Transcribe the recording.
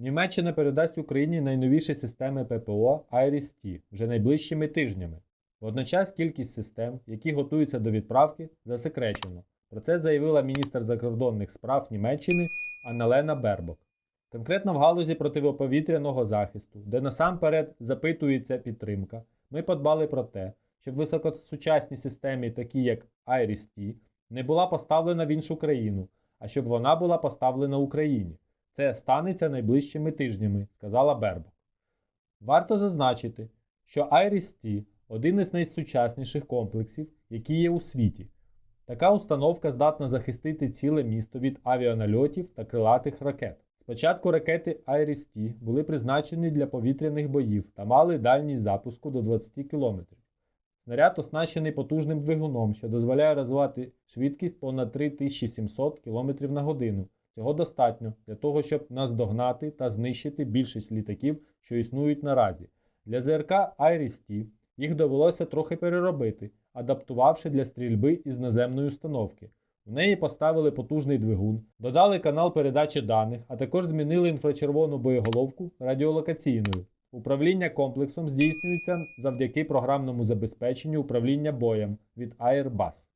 Німеччина передасть Україні найновіші системи ППО IRIS-T вже найближчими тижнями. Водночас кількість систем, які готуються до відправки, засекречено. Про це заявила міністр закордонних справ Німеччини Анналена Бербок. Конкретно в галузі протиповітряного захисту, де насамперед запитується підтримка, ми подбали про те, щоб високосучасні системи, такі як IRIS-T, не була поставлена в іншу країну, а щоб вона була поставлена Україні. Це станеться найближчими тижнями, сказала Бербок. Варто зазначити, що IRIS-T – один із найсучасніших комплексів, які є у світі. Така установка здатна захистити ціле місто від авіанальотів та крилатих ракет. Спочатку ракети IRIS-T були призначені для повітряних боїв та мали дальність запуску до 20 км. Снаряд оснащений потужним двигуном, що дозволяє розвивати швидкість понад 3700 км на годину. Цього достатньо для того, щоб наздогнати та знищити більшість літаків, що існують наразі. Для ЗРК IRIS-T їх довелося трохи переробити, адаптувавши для стрільби із наземної установки. В неї поставили потужний двигун, додали канал передачі даних, а також змінили інфрачервону боєголовку радіолокаційною. Управління комплексом здійснюється завдяки програмному забезпеченню управління боєм від Airbus.